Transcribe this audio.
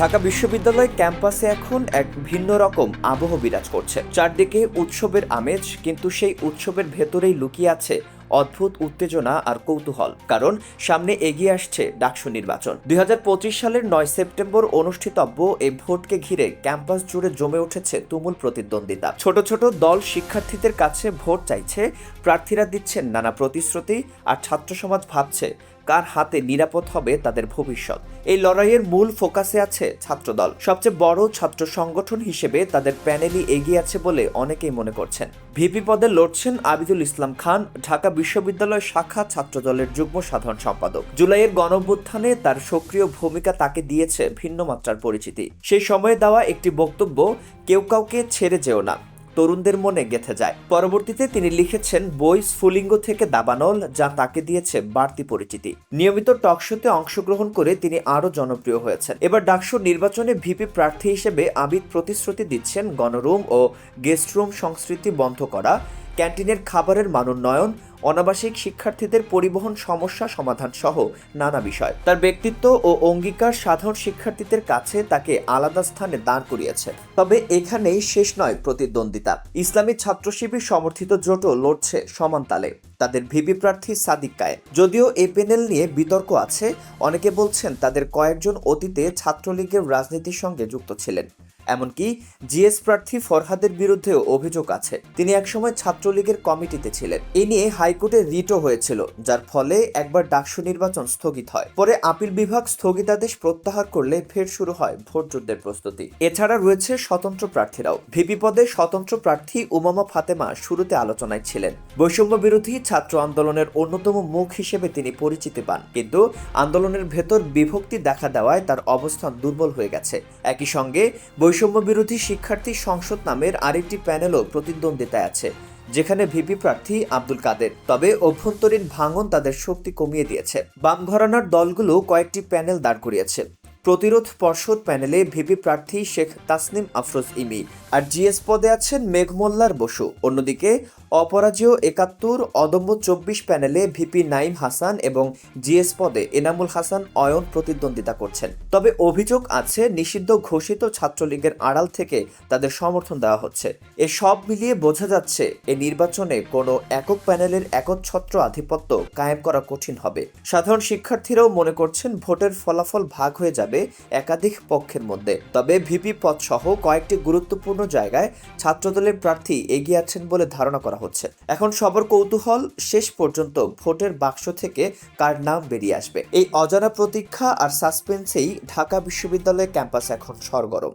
ঢাকা বিশ্ববিদ্যালয় ক্যাম্পাসে এখন এক ভিন্ন রকম আবহ বিরাজ করছে। চারদিকে উৎসবের আমেজ, কিন্তু সেই উৎসবের ভেতরেই লুকিয়ে আছে অদ্ভুত উত্তেজনা আর কৌতূহল, কারণ সামনে এগিয়ে আসছে ডাকসু নির্বাচন। দুই হাজার পঁচিশ সালের নয় সেপ্টেম্বর অনুষ্ঠিতব্য এই ভোটকে ঘিরে ক্যাম্পাস জুড়ে জমে উঠেছে তুমুল প্রতিদ্বন্দ্বিতা। ছোট ছোট দল শিক্ষার্থীদের কাছে ভোট চাইছে, প্রার্থীরা দিচ্ছেন নানা প্রতিশ্রুতি, আর ছাত্র সমাজ ভাবছে কার হাতে নিরাপদ হবে তাদের ভবিষ্যৎ। এই লড়াইয়ের মূল ফোকাসে আছে ছাত্রদল। সবচেয়ে বড় ছাত্র সংগঠন হিসেবে তাদের প্যানেলই এগিয়ে আছে বলে অনেকেই মনে করছেন। ভিপি পদে লড়ছেন আবিদুল ইসলাম খান, ঢাকা বিশ্ববিদ্যালয় শাখা ছাত্রদলের যুগ্ম সাধারণ সম্পাদক। জুলাইয়ের গণঅভ্যুত্থানে তার সক্রিয় ভূমিকা তাকে দিয়েছে ভিন্ন মাত্রার পরিচিতি। সেই সময়ে দেওয়া একটি বক্তব্য, কেউ কাউকে ছেড়ে যেও না। তরুণদের মনে গেথে যায়। পরবর্তীতে তিনি লিখেছেন, বই স্ফুলিঙ্গ থেকে দাবানল, যা তাকে দিয়েছে বাড়তি পরিচিতি। নিয়মিত টকশোতে অংশগ্রহণ করে তিনি আরও জনপ্রিয় হয়েছেন। এবার ডাকসুর নির্বাচনে ভিপি প্রার্থী হিসেবে আবিদ প্রতিশ্রুতি দিচ্ছেন গণরুম ও গেস্টরুম সংস্কৃতি বন্ধ করা, ক্যান্টিনের খাবারের মানোন্নয়ন অনাবাসিক শিক্ষার্থীদের পরিবহন সমস্যা সমাধান সহ নানা বিষয়। তার ব্যক্তিত্ব ও অঙ্গীকার সাধারণ শিক্ষার্থীদের কাছে তাকে আলাদা স্থানে দাঁড় করিয়েছে। তবে এখানেই শেষ নয় প্রতিদ্বন্দ্বিতা। ইসলামী ছাত্র শিবির সমর্থিত জোটও লড়ছে সমান তালে। তাদের ভিপি প্রার্থী সাদিক কায়ে যদিও এই প্যানেল নিয়ে বিতর্ক আছে, অনেকে বলছেন তাদের কয়েকজন অতীতে ছাত্রলীগের রাজনীতির সঙ্গে যুক্ত ছিলেন। এমনকি জিএস প্রার্থী ফরহাদের বিরুদ্ধেও অভিযোগ আছে। তিনি একসময় ছাত্রলীগের কমিটিতে ছিলেন। এ নিয়ে হাইকোর্টে রিটও হয়েছিল, যার ফলে একবার ডাকসু নির্বাচন স্থগিত হয়। পরে আপিল বিভাগ স্থগিতাদেশ প্রত্যাহার করলে ফের শুরু হয় ভোট যুদ্ধের প্রস্তুতি। এছাড়া রয়েছে স্বতন্ত্র প্রার্থীরাও। ভিপি পদে স্বতন্ত্র প্রার্থী উমামা ফাতেমা শুরুতে আলোচনায় ছিলেন। বৈষম্য বিরোধী ছাত্র আন্দোলনের অন্যতম মুখ হিসেবে তিনি পরিচিতি পান, কিন্তু আন্দোলনের ভেতর বিভক্তি দেখা দেওয়ায় তার অবস্থান দুর্বল হয়ে গেছে। একই সঙ্গে বৈষম্য বিরোধী শিক্ষার্থী সংসদ নামের আরেকটি প্যানেলও প্রতিদ্বন্দ্বিতায় আছে, যেখানে ভিপি প্রার্থী আব্দুল কাদের। তবে অভ্যন্তরীণ ভাঙন তাদের শক্তি কমিয়ে দিয়েছে। বাম ঘরানার দলগুলো কয়েকটি প্যানেল দাঁড় করিয়েছে। প্রতিরোধ পর্ষদ প্যানেলে ভিপি প্রার্থী শেখ তাসনিম আফরোজ ইমি আর জিএস পদে আছেন মেঘমোল্লার বসু। অন্যদিকে অপরাজেয় একাত্তর অদম্য চব্বিশ প্যানেলে ভিপি নাইম হাসান এবং জিএস পদে এনামুল হাসান অয়ন প্রতিদ্বন্দ্বিতা করছেন। তবে অভিযোগ আছে, নিষিদ্ধ ঘোষিত ছাত্রলীগের আড়াল থেকে তাদের সমর্থন দেওয়া হচ্ছে। এ সব মিলিয়ে বোঝা যাচ্ছে এই নির্বাচনে কোনো একক প্যানেলের একচ্ছত্র আধিপত্য কায়েম করা কঠিন হবে। সাধারণ শিক্ষার্থীরাও মনে করছেন, ভোটের ফলাফল ভাগ হয়ে যাবে একাধিক পক্ষের মধ্যে। তবে ভিপি পদ সহ কয়েকটি গুরুত্বপূর্ণ জায়গায় ছাত্রদলের প্রার্থী এগিয়ে আছেন বলে ধারণা করা হচ্ছে। এখন সবার কৌতূহল শেষ পর্যন্ত ভোটের বাক্স থেকে কার নাম বেরিয়ে আসবে। এই অজানা প্রতীক্ষা আর সাসপেন্সেই ঢাকা বিশ্ববিদ্যালয়ের ক্যাম্পাস এখন সরগরম।